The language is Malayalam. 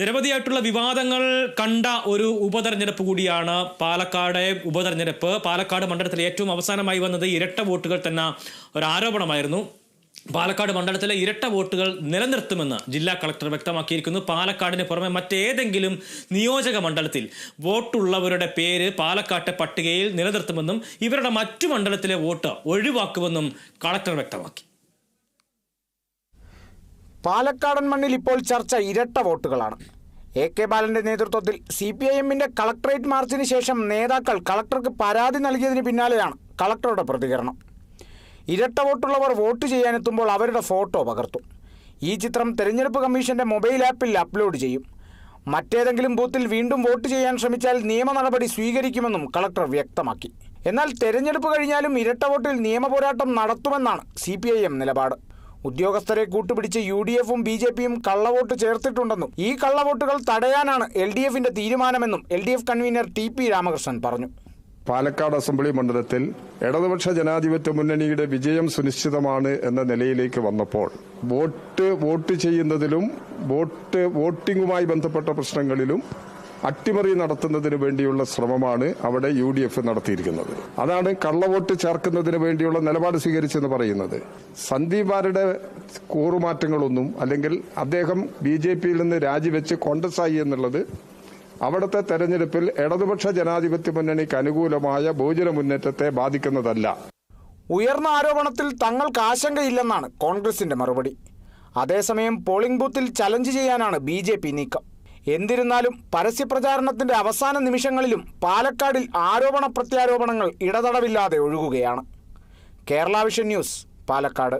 നിരവധിയായിട്ടുള്ള വിവാദങ്ങൾ കണ്ട ഒരു ഉപതെരഞ്ഞെടുപ്പ് കൂടിയാണ് പാലക്കാട് ഉപതെരഞ്ഞെടുപ്പ്. പാലക്കാട് മണ്ഡലത്തിൽ ഏറ്റവും അവസാനമായി വന്നത് ഇരട്ട വോട്ടുകൾ തന്നെ ഒരു ആരോപണമായിരുന്നു. പാലക്കാട് മണ്ഡലത്തിലെ ഇരട്ട വോട്ടുകൾ നിലനിർത്തുമെന്ന് ജില്ലാ കളക്ടർ വ്യക്തമാക്കിയിരിക്കുന്നു. പാലക്കാടിന് പുറമെ മറ്റേതെങ്കിലും നിയോജക മണ്ഡലത്തിൽ വോട്ടുള്ളവരുടെ പേര് പാലക്കാട്ടെ പട്ടികയിൽ നിലനിർത്തുമെന്നും ഇവരുടെ മറ്റു മണ്ഡലത്തിലെ വോട്ട് ഒഴിവാക്കുമെന്നും കളക്ടർ വ്യക്തമാക്കി. പാലക്കാടൻ മണ്ണിൽ ഇപ്പോൾ ചർച്ച ഇരട്ട വോട്ടുകളാണ്. എ കെ ബാലന്റെ നേതൃത്വത്തിൽ സി പി ഐ എമ്മിന്റെ കളക്ടറേറ്റ് മാർച്ചിന് ശേഷം നേതാക്കൾ കളക്ടർക്ക് പരാതി നൽകിയതിന് പിന്നാലെയാണ് കളക്ടറുടെ പ്രതികരണം. ഇരട്ട വോട്ടുള്ളവർ വോട്ട് ചെയ്യാനെത്തുമ്പോൾ അവരുടെ ഫോട്ടോ പകർത്തും. ഈ ചിത്രം തെരഞ്ഞെടുപ്പ് കമ്മീഷന്റെ മൊബൈൽ ആപ്പിൽ അപ്ലോഡ് ചെയ്യും. മറ്റേതെങ്കിലും ബൂത്തിൽ വീണ്ടും വോട്ട് ചെയ്യാൻ ശ്രമിച്ചാൽ നിയമ നടപടി സ്വീകരിക്കുമെന്നും കളക്ടർ വ്യക്തമാക്കി. എന്നാൽ തെരഞ്ഞെടുപ്പ് കഴിഞ്ഞാലും ഇരട്ട വോട്ടിൽ നിയമപോരാട്ടം നടത്തുമെന്നാണ് സി നിലപാട്. ഉദ്യോഗസ്ഥരെ കൂട്ടുപിടിച്ച് യു ഡി എഫും ബി ജെ പിയും കള്ളവോട്ട് ചേർത്തിട്ടുണ്ടെന്നും ഈ കള്ളവോട്ടുകൾ തടയാനാണ് എൽ ഡി എഫിന്റെ തീരുമാനമെന്നും L D F convener T P Ramakrishnan പറഞ്ഞു. പാലക്കാട് അസംബ്ലി മണ്ഡലത്തിൽ ഇടതുപക്ഷ ജനാധിപത്യ മുന്നണിയുടെ വിജയം സുനിശ്ചിതമാണ് എന്ന നിലയിലേക്ക് വന്നപ്പോൾ വോട്ട് വോട്ട് ചെയ്യുന്നതിലും വോട്ട് വോട്ടിംഗുമായി ബന്ധപ്പെട്ട പ്രശ്നങ്ങളിലും അട്ടിമറി നടത്തുന്നതിന് വേണ്ടിയുള്ള ശ്രമമാണ് അവിടെ യു ഡി എഫ് നടത്തിയിരിക്കുന്നത്. അതാണ് കള്ളവോട്ട് ചേർക്കുന്നതിന് വേണ്ടിയുള്ള നിലപാട് സ്വീകരിച്ചെന്ന് പറയുന്നത്. സന്ദീപാരുടെ കൂറുമാറ്റങ്ങളൊന്നും അല്ലെങ്കിൽ അദ്ദേഹം ബി ജെ പിയിൽ നിന്ന് രാജിവെച്ച് കോൺഗ്രസ്സായി എന്നുള്ളത് അവിടുത്തെ തെരഞ്ഞെടുപ്പിൽ ഇടതുപക്ഷ ജനാധിപത്യ മുന്നണിക്ക് അനുകൂലമായ ബഹുജന മുന്നേറ്റത്തെ ബാധിക്കുന്നതല്ല. ഉയർന്ന ആരോപണത്തിൽ തങ്ങൾക്ക് ആശങ്കയില്ലെന്നാണ് കോൺഗ്രസിന്റെ മറുപടി. അതേസമയം പോളിംഗ് ബൂത്തിൽ ചലഞ്ച് ചെയ്യാനാണ് ബി നീക്കം. എന്നിരുന്നാലും പരസ്യപ്രചാരണത്തിന്റെ അവസാന നിമിഷങ്ങളിലും പാലക്കാടിൽ ആരോപണ പ്രത്യാരോപണങ്ങൾ ഇടതടവില്ലാതെ ഒഴുകുകയാണ്. Kerala vision news Palakkad.